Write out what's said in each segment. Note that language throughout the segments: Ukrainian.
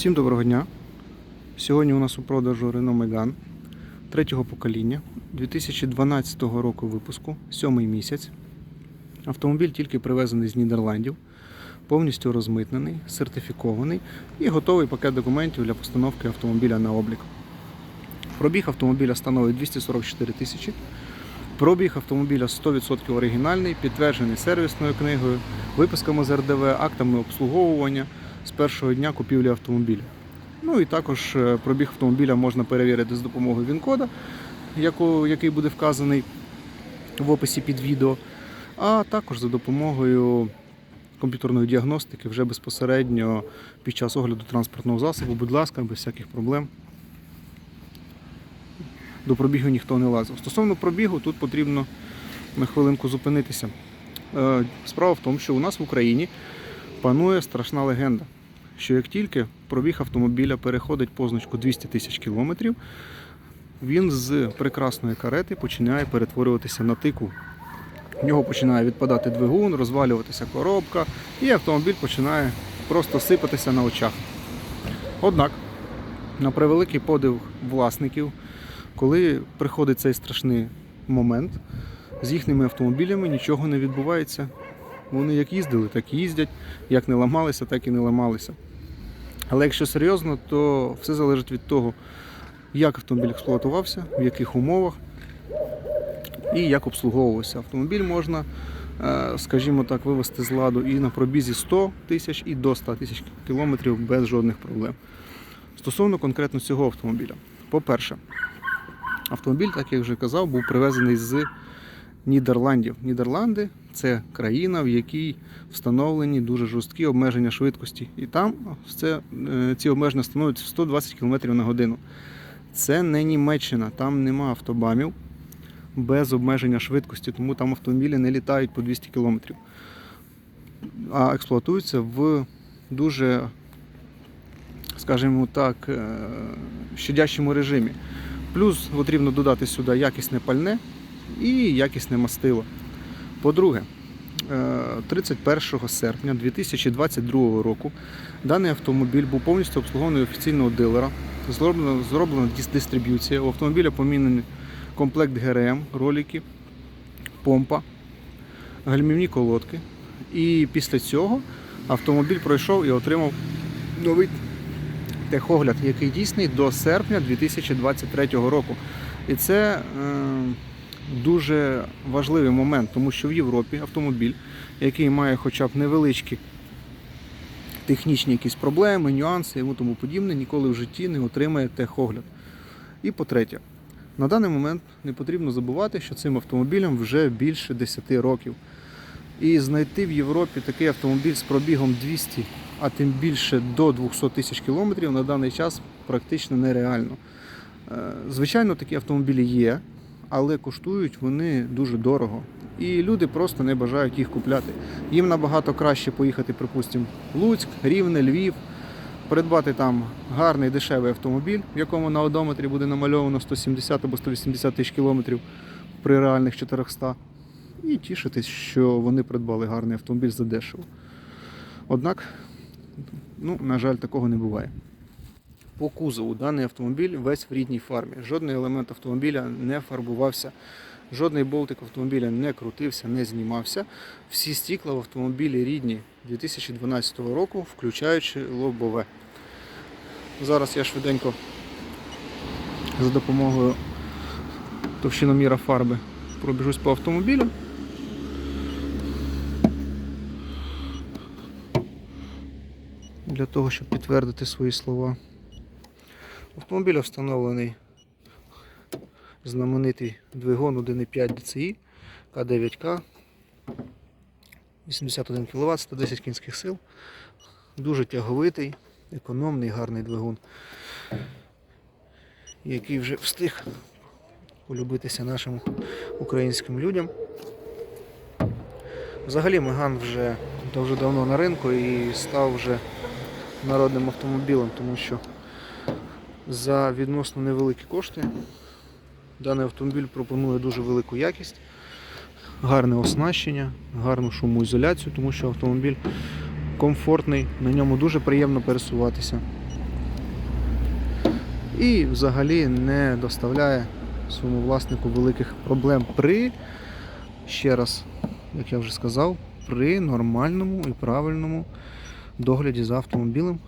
Всім доброго дня. Сьогодні у нас у продажу Renault Megane третього покоління 2012 року випуску, сьомий місяць. Автомобіль тільки привезений з Нідерландів, повністю розмитнений, сертифікований і готовий пакет документів для постановки автомобіля на облік. Пробіг автомобіля становить 244 тисячі. Пробіг автомобіля 100% оригінальний, підтверджений сервісною книгою, виписками з РДВ, актами обслуговування з першого дня купівлі автомобіля. Ну і також е, пробіг автомобіля можна перевірити з допомогою ВІН-кода, який буде вказаний в описі під відео, а також за допомогою комп'ютерної діагностики вже безпосередньо під час огляду транспортного засобу, будь ласка, без всяких проблем. До пробігу ніхто не лазив. Стосовно пробігу, тут потрібно на хвилинку зупинитися. Е, Справа в тому, що у нас в Україні панує страшна легенда, що як тільки пробіг автомобіля переходить позначку 200 тисяч кілометрів, він з прекрасної карети починає перетворюватися на тику. В нього починає відпадати двигун, розвалюватися коробка, і автомобіль починає просто сипатися на очах. Однак, на превеликий подив власників, коли приходить цей страшний момент, з їхніми автомобілями нічого не відбувається. Вони як їздили, так і їздять, як не ламалися, так і не ламалися. Але якщо серйозно, то все залежить від того, як автомобіль експлуатувався, в яких умовах і як обслуговувався. Автомобіль можна, е, скажімо так, вивести з ладу і на пробізі 100 тисяч, і до 100 тисяч кілометрів без жодних проблем. Стосовно конкретно цього автомобіля. По-перше, автомобіль, так як вже казав, був привезений з Нідерландів. Нідерланди це країна, в якій встановлені дуже жорсткі обмеження швидкості. І там це, е, ці обмеження становлять 120 км на годину. Це не Німеччина, там нема автобамів без обмеження швидкості, тому там автомобілі не літають по 200 км. А експлуатуються в дуже, скажімо так, е, щадящому режимі. Плюс потрібно додати сюди якісне пальне і якісне мастило. По-друге, е, 31 серпня 2022 року даний автомобіль був повністю обслугований офіційного дилера. Зроблено, зроблена дистриб'юція. У автомобіля помінений комплект ГРМ, ролики, помпа, гальмівні колодки. І після цього автомобіль пройшов і отримав новий техогляд, який дійсний до серпня 2023 року. І це е, дуже важливий момент, тому що в Європі автомобіль, який має хоча б невеличкі технічні якісь проблеми, нюанси і тому подібне, ніколи в житті не отримає техогляд. І по-третє, на даний момент не потрібно забувати, що цим автомобілям вже більше 10 років. І знайти в Європі такий автомобіль з пробігом 200, а тим більше до 200 тисяч кілометрів на даний час практично нереально. Е, Звичайно, такі автомобілі є, але коштують вони дуже дорого. І люди просто не бажають їх купляти. Їм набагато краще поїхати, припустимо, Луцьк, Рівне, Львів, придбати там гарний дешевий автомобіль, в якому на одометрі буде намальовано 170 або 180 тисяч кілометрів при реальних 400 і тішитись, що вони придбали гарний автомобіль за дешево. Однак, ну, на жаль, такого не буває. По кузову даний автомобіль весь в рідній фармі. Жодний елемент автомобіля не фарбувався, жодний болтик автомобіля не крутився, не знімався. Всі стікла в автомобілі рідні 2012 року, включаючи лобове. Зараз я швиденько за допомогою товщиноміра фарби пробіжусь по автомобілю. Для того, щоб підтвердити свої слова. Автомобіля встановлений знаменитий двигун 1,5 DCI К9К 81 кВт, 110 кінських сил. Дуже тяговитий, економний, гарний двигун, який вже встиг полюбитися нашим українським людям. Взагалі Меган вже дуже давно на ринку і став вже народним автомобілем, тому що за відносно невеликі кошти даний автомобіль пропонує дуже велику якість, гарне оснащення, гарну шумоізоляцію, тому що автомобіль комфортний, на ньому дуже приємно пересуватися. і взагалі не доставляє своєму власнику великих проблем при, ще раз, як я вже сказав, при нормальному і правильному догляді за автомобілем.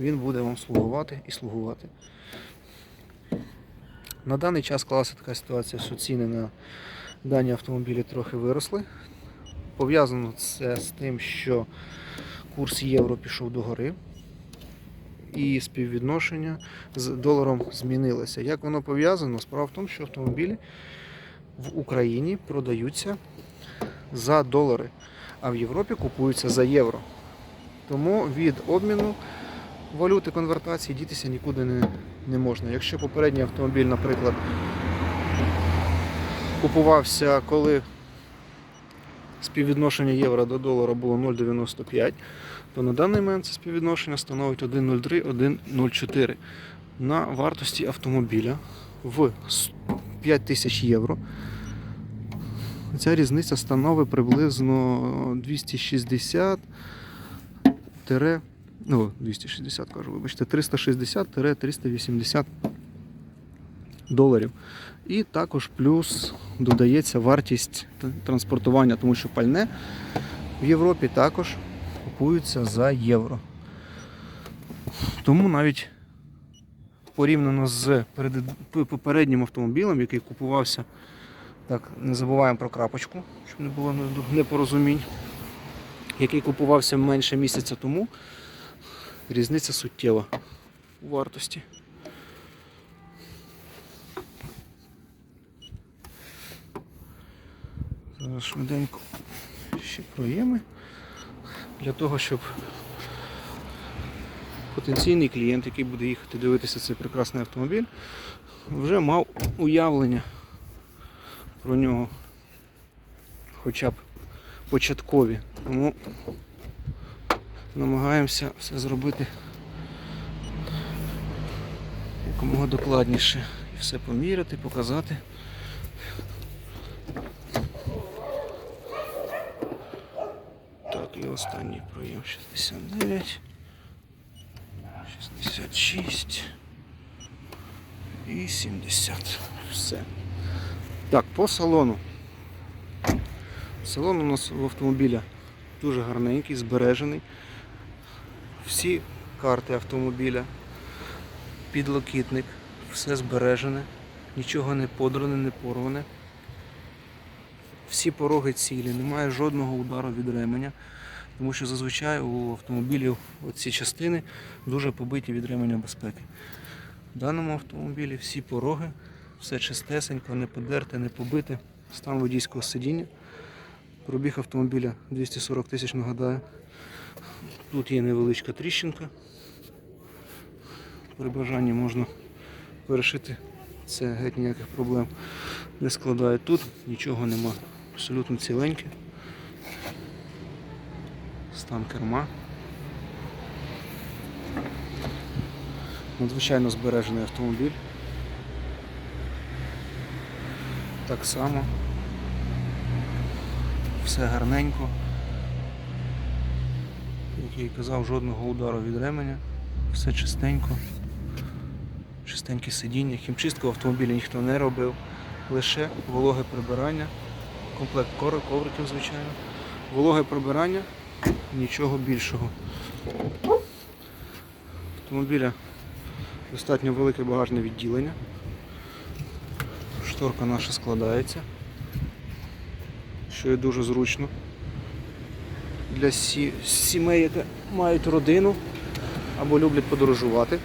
Він буде вам слугувати і слугувати. На даний час склалася така ситуація, що ціни на дані автомобілі трохи виросли. Пов'язано це з тим, що курс євро пішов догори і співвідношення з доларом змінилося. Як воно пов'язано? Справа в тому, що автомобілі в Україні продаються за долари, а в Європі купуються за євро. Тому від обміну валюти конвертації дітися нікуди не, не можна. Якщо попередній автомобіль, наприклад, купувався, коли співвідношення євро до долара було 0,95, то на даний момент це співвідношення становить 1,03-1,04 на вартості автомобіля в 5 тисяч євро. Ця різниця становить приблизно 260 тире, ну, 260 кажу, вибачте, 360-380 доларів. І також плюс додається вартість транспортування, тому що пальне в Європі також купується за євро. Тому навіть порівняно з попереднім автомобілем, який купувався, так, не забуваємо про крапочку, щоб не було непорозумінь, який купувався менше місяця тому, різниця суттєва у вартості. Зараз швиденько ще проєми для того, щоб потенційний клієнт, який буде їхати дивитися цей прекрасний автомобіль, вже мав уявлення про нього хоча б початкові. Тому намагаємося все зробити якомога докладніше і все поміряти, показати. Так, і останній проєм 69, 66 і 70. Все. Так, по салону. Салон у нас в автомобіля дуже гарненький, збережений. Всі карти автомобіля, підлокітник, все збережене, нічого не подране, не порване. Всі пороги цілі, немає жодного удару від ременя, тому що зазвичай у автомобілів ці частини дуже побиті від ременя безпеки. В даному автомобілі всі пороги, все чистесенько, не подерте, не побите, стан водійського сидіння. Пробіг автомобіля 240 тисяч, нагадаю. Тут є невеличка тріщинка. При бажанні можна перешити. Це геть ніяких проблем не складає. Тут нічого нема. Абсолютно ціленьке. Стан керма. Надзвичайно збережений автомобіль. Так само. Все гарненько. Я і казав, жодного удару від ременя. Все чистенько. Чистеньке сидіння. Хімчистку автомобіля ніхто не робив. Лише вологе прибирання. Комплект кор- ковриків, звичайно. Вологе прибирання, нічого більшого. Автомобіля достатньо велике багажне відділення. Шторка наша складається, що є дуже зручно для сі- сімей, які мають родину або люблять подорожувати.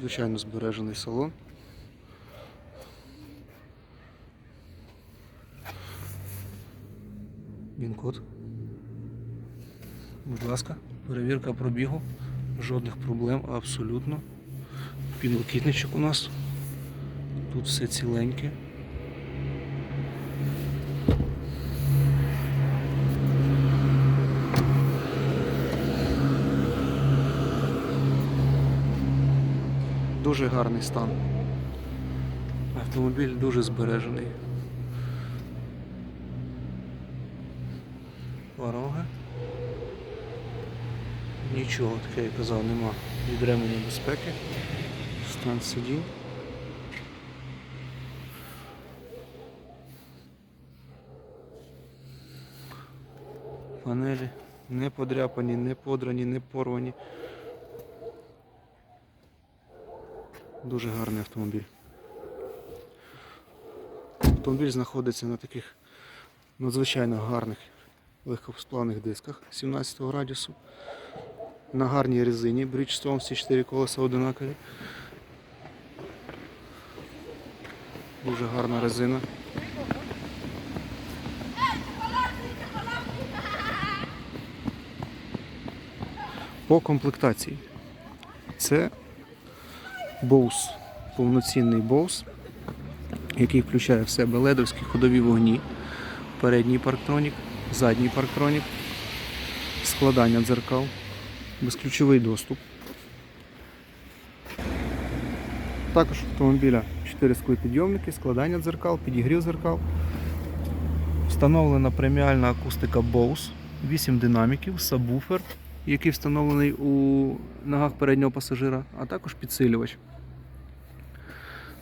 Звичайно збережений салон. Він-код. Будь ласка, перевірка пробігу. Жодних проблем абсолютно. Підлокітничок у нас. Тут все ціленьке. Дуже гарний стан. Автомобіль дуже збережений. Пороги. Нічого, таке я казав, нема від ременя безпеки. Стан сидінь. Панелі не подряпані, не подрані, не порвані. Дуже гарний автомобіль. Автомобіль знаходиться на таких надзвичайно гарних легкосплавних дисках 17 радіусу. На гарній резині Bridgestone всі 4 колеса одинакові. Дуже гарна резина. По комплектації. Це Bose, повноцінний Bose, який включає в себе ледовські ходові вогні, передній парктронік, задній парктронік, складання дзеркал, безключовий доступ. Також автомобіля 4 склопідйомники, складання дзеркал, підігрів дзеркал. Встановлена преміальна акустика Bose, 8 динаміків, сабвуфер, який встановлений у ногах переднього пасажира, а також підсилювач.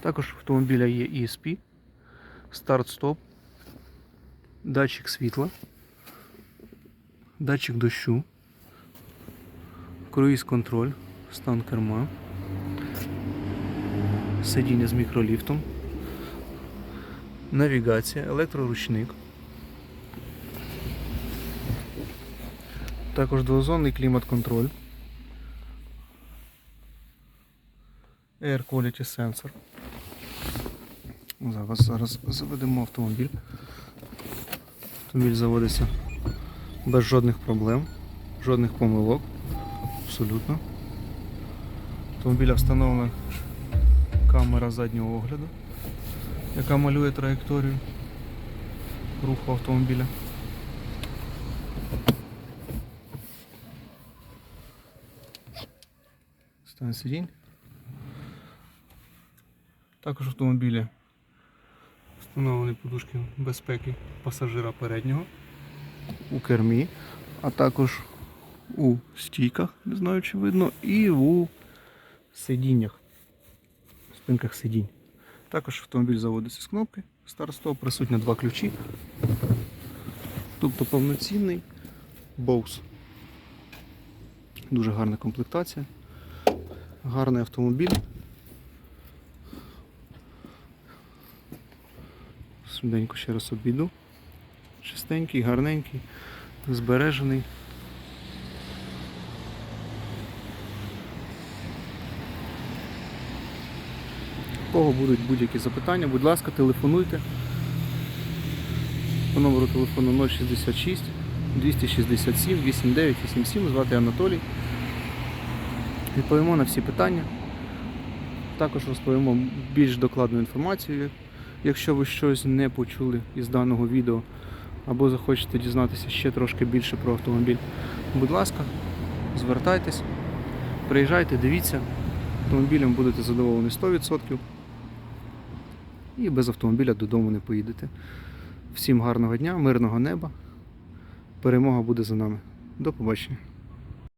Також в автомобіля є ESP, старт-стоп, датчик світла, датчик дощу, круїз-контроль, стан керма, сидіння з мікроліфтом, навігація, електроручник. Також двозонний клімат-контроль. Air Quality Sensor. Зараз, зараз заведемо автомобіль. Автомобіль заводиться без жодних проблем, жодних помилок. Абсолютно. Автомобіля встановлена камера заднього огляду, яка малює траєкторію руху автомобіля. Стан сидінь. Також автомобілі встановлені подушки безпеки пасажира переднього у кермі, а також у стійках, не знаю чи видно, і у сидіннях, спинках сидінь. Також автомобіль заводиться з кнопки старт-стоп, присутні два ключі. Тобто повноцінний Bose. Дуже гарна комплектація. Гарний автомобіль. Швиденько ще раз обійду. Чистенький, гарненький, збережений. Кого будуть будь-які запитання, будь ласка, телефонуйте. По номеру телефону 066 267 8987 звати Анатолій. Відповімо на всі питання. Також розповімо більш докладну інформацію, якщо ви щось не почули із даного відео або захочете дізнатися ще трошки більше про автомобіль. Будь ласка, звертайтесь, приїжджайте, дивіться, автомобілем будете задоволені 100% і без автомобіля додому не поїдете. Всім гарного дня, мирного неба. Перемога буде за нами. До побачення.